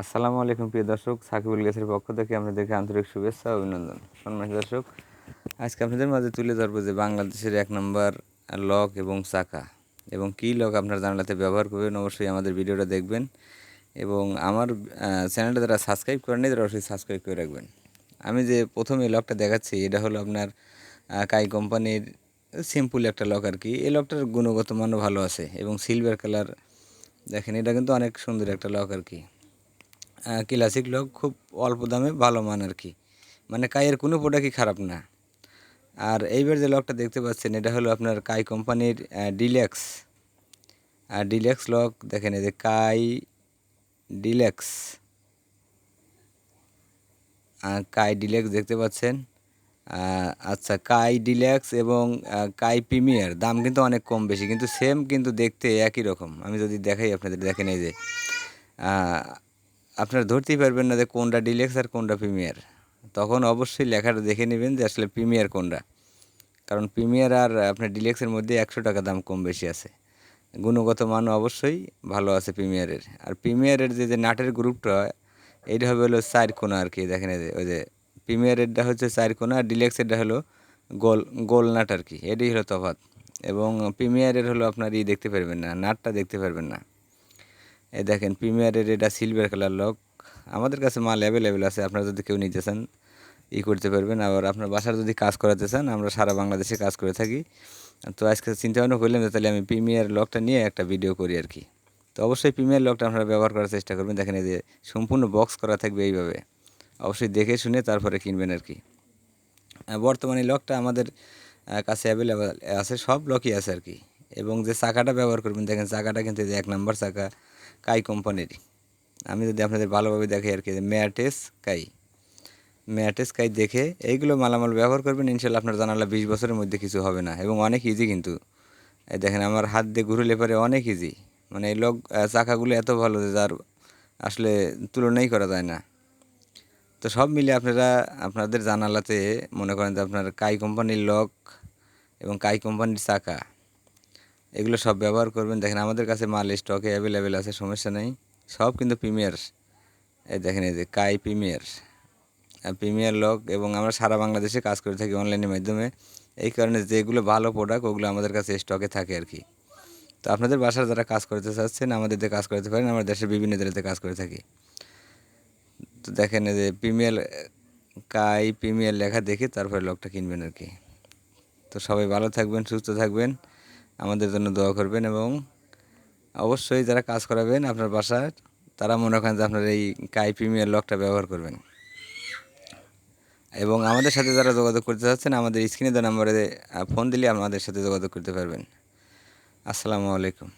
আসসালামু আলাইকুম প্রিয় দর্শক, সাকিবুল গ্যাসের পক্ষ থেকে আপনাদেরকে আন্তরিক শুভেচ্ছা অভিনন্দন। সম্মানিত দর্শক, আজকে আপনাদের মাঝে তুলে ধরবো যে বাংলাদেশের এক নম্বর লক এবং চাকা এবং কী লক আপনার জানালাতে ব্যবহার করবেন অবশ্যই আমাদের ভিডিওটা দেখবেন এবং আমার চ্যানেলটা যারা সাবস্ক্রাইব করেন তারা অবশ্যই সাবস্ক্রাইব করে রাখবেন। আমি যে প্রথম লকটা দেখাচ্ছি, এটা হলো আপনার কাই কোম্পানির সিম্পল একটা লক আর কি। এই লকটার গুণগত মানও ভালো আছে এবং সিলভার কালার দেখেন এটা কিন্তু অনেক সুন্দর একটা লক আর কি। ক্লাসিক লক খুব অল্প দামে ভালো মান আর কি। মানে কাইয়ের কোনো প্রোডাক্টই খারাপ না। আর এইবার যে লকটা দেখতে পাচ্ছেন, এটা হলো আপনার কাই কোম্পানির ডিলেক্স আর ডিলেক্স লক দেখেন, এই যে কাই ডিলেক্স কাই ডিলেক্স দেখতে পাচ্ছেন। আচ্ছা কাই ডিলেক্স এবং কাই প্রিমিয়ার দাম কিন্তু অনেক কম বেশি, কিন্তু সেম কিন্তু দেখতে একই রকম। আমি যদি দেখাই আপনাদের, দেখেন এই যে। আপনারা ধরতেই পারবেন না যে কোনটা ডিলেক্স আর কোনটা প্রিমিয়ার। তখন অবশ্যই লেখাটা দেখে নেবেন যে আসলে প্রিমিয়ার কোনটা। কারণ প্রিমিয়ার আর আপনার ডিলেক্সের মধ্যে একশো টাকা দাম কম বেশি আছে। গুণগত মান অবশ্যই ভালো আছে প্রিমিয়ারের। আর প্রিমিয়ারের যে যে নাটের গ্রুপটা হয়, এইটা হবে হলো চার কোনা আর কি, দেখেন ওই যে প্রিমিয়ারেরটা হচ্ছে চার কোনা আর ডিলেক্সেরটা হলো গোল গোল নাট আর কি, এটাই হলো তফাৎ। এবং প্রিমিয়ারের হলো আপনার ই দেখতে পারবেন না, নাটটা দেখতে পারবেন না। এই দেখেন প্রিমিয়ারের এটা সিলভার কালার লক আমাদের কাছে মাল অ্যাভেলেবেল আছে, আপনারা যদি কেউ নিতে চান, ই করতে পারবেন। আবার আপনার বাসার যদি কাজ করাতে চান, আমরা সারা বাংলাদেশে কাজ করে থাকি। তো আজকে চিন্তা ভাবনা করলাম যে তাহলে আমি প্রিমিয়ার লকটা নিয়ে একটা ভিডিও করি আর কি। তো অবশ্যই প্রিমিয়ার লকটা আপনারা ব্যবহার করার চেষ্টা করবেন। দেখেন এই যে সম্পূর্ণ বক্স করা থাকবে এইভাবে। অবশ্যই দেখে শুনে তারপরে কিনবেন আর কি। বর্তমানে লকটা আমাদের কাছে অ্যাভেলেবেল আছে, সব লকই আছে আর কি। এবং যে চাকাটা ব্যবহার করবেন, দেখেন চাকাটা কিন্তু এক নম্বর চাকা, কাই কোম্পানির আমি যদি আপনাদের ভালোভাবে দেখি আর কি ম্যাটেস কাই ম্যাটেস কাই দেখে এইগুলো মালামাল ব্যবহার করবেন, ইনশাল্লাহ আপনার জানালা বিশ বছরের মধ্যে কিছু হবে না। এবং অনেক ইজি কিন্তু। দেখেন আমার হাত দিয়ে ঘুরলে পরে অনেক ইজি মানে এই লক চাকাগুলো এত ভালো যে যার আসলে তুলনাই করা যায় না। তো সব মিলে আপনারা, আপনাদের জানালাতে মনে করেন যে আপনার কাই কোম্পানির লক এবং কাই কোম্পানির চাকা এগুলো সব ব্যবহার করবেন। দেখেন আমাদের কাছে মাল স্টকে অ্যাভেলেবেল আছে, সমস্যা নেই। সব কিন্তু প্রিমিয়ার এই দেখেন, এই যে কাই প্রিমিয়ার প্রিমিয়ার লক এবং আমরা সারা বাংলাদেশে কাজ করে থাকি অনলাইনের মাধ্যমে। এই কারণে যেগুলো ভালো প্রোডাক্ট ওগুলো আমাদের কাছে স্টকে থাকে আর কি। তো আপনাদের বাসার যারা কাজ করতে চাচ্ছেন, আমাদের দিয়ে কাজ করতে পারেন, আমরা দেশের বিভিন্ন জেলাতে কাজ করে থাকি। তো দেখেন যে প্রিমিয়ার কাই প্রিমিয়ার লেখা দেখে তারপরে লকটা কিনবেন আর কি। তো সবাই ভালো থাকবেন, সুস্থ থাকবেন। আমাদের জন্য দোয়া করবেন এবং অবশ্যই যারা কাজ করাবেন আপনার বাসার তারা মনে করেন যে আপনার এই কাই প্রিমিয়ার লকটা ব্যবহার করবেন। এবং আমাদের সাথে যারা যোগাযোগ করতে চাচ্ছেন, আমাদের স্ক্রিনে দেওয়া নম্বরে ফোন দিলে আমাদের সাথে যোগাযোগ করতে পারবেন। আসসালামু আলাইকুম।